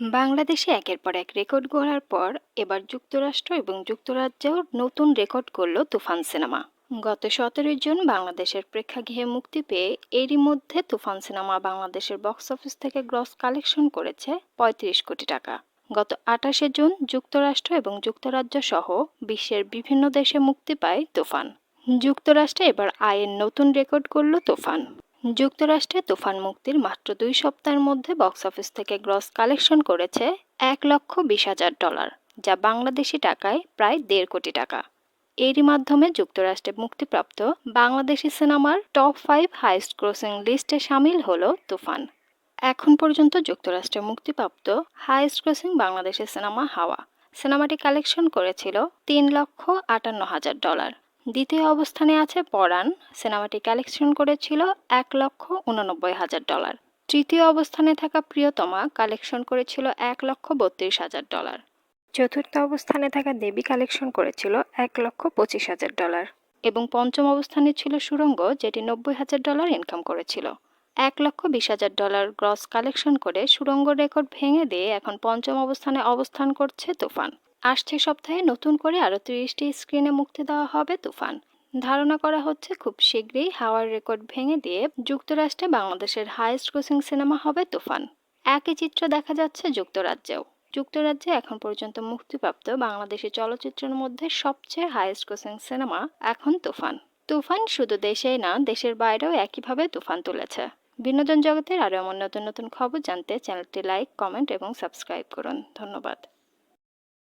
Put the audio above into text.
বাংলাদেশে একের পর এক রেকর্ড গড়ার পর এবার যুক্তরাষ্ট্র এবং যুক্তরাজ্যেও নতুন রেকর্ড করল তুফান সিনেমা। গত সতেরোই জুন বাংলাদেশের প্রেক্ষাগৃহে মুক্তি পেয়ে এরই মধ্যে তুফান সিনেমা বাংলাদেশের বক্স অফিস থেকে গ্রস কালেকশন করেছে পঁয়ত্রিশ কোটি টাকা। গত আঠাশে জুন যুক্তরাষ্ট্র এবং যুক্তরাজ্য সহ বিশ্বের বিভিন্ন দেশে মুক্তি পায় তুফান। যুক্তরাষ্ট্রে এবার আয়ের নতুন রেকর্ড করল তুফান। যুক্তরাষ্ট্রে তুফান মুক্তির মাত্র দুই সপ্তাহের মধ্যে বক্স অফিস থেকে গ্রস কালেকশন করেছে এক লক্ষ বিশ হাজার ডলার, যা বাংলাদেশি টাকায় প্রায় দেড় কোটি টাকা। এরই মাধ্যমে যুক্তরাষ্ট্রে মুক্তিপ্রাপ্ত বাংলাদেশি সিনেমার টপ ফাইভ হাইস্ট ক্রসিং লিস্টে সামিল হল তুফান। এখন পর্যন্ত যুক্তরাষ্ট্রে মুক্তিপ্রাপ্ত হাইস্ট ক্রসিং বাংলাদেশি সিনেমা হাওয়া। সিনেমাটি কালেকশন করেছিল তিন লক্ষ আটান্ন হাজার ডলার। দ্বিতীয় অবস্থানে আছে পরাণ। সিনেমাটি কালেকশন করেছিল এক লক্ষ উননব্বই হাজার ডলার। তৃতীয় অবস্থানে থাকা প্রিয়তমা কালেকশন করেছিল এক লক্ষ বত্রিশ হাজার ডলার। চতুর্থ অবস্থানে থাকা দেবী কালেকশন করেছিল এক লক্ষ পঁচিশ হাজার ডলার। এবং পঞ্চম অবস্থানে ছিল সুরঙ্গ যেটি নব্বই হাজার ডলার ইনকাম করেছিল। এক লক্ষ বিশ হাজার ডলার গ্রস কালেকশন করে সুরঙ্গ রেকর্ড ভেঙে দিয়ে এখন পঞ্চম অবস্থানে অবস্থান করছে তুফান। আসছে সপ্তাহে নতুন করে আরও তিরিশটি স্ক্রিনে মুক্তি দেওয়া হবে তুফান। ধারণা করা হচ্ছে খুব শীঘ্রই হাওয়ার রেকর্ড ভেঙে দিয়ে যুক্তরাষ্ট্রে বাংলাদেশের হাইস্ট ক্রসিং সিনেমা হবে তুফান। একই চিত্র দেখা যাচ্ছে যুক্তরাজ্যেও। যুক্তরাজ্যে এখন পর্যন্ত মুক্তিপ্রাপ্ত বাংলাদেশি চলচ্চিত্রের মধ্যে সবচেয়ে হাইস্ট ক্রসিং সিনেমা এখন তুফান। তুফান শুধু দেশেই না, দেশের বাইরেও একইভাবে তুফান তুলেছে। বিনোদন জগতের আরও এমন নতুন নতুন খবর জানতে চ্যানেলটি লাইক, কমেন্ট এবং সাবস্ক্রাইব করুন। ধন্যবাদ।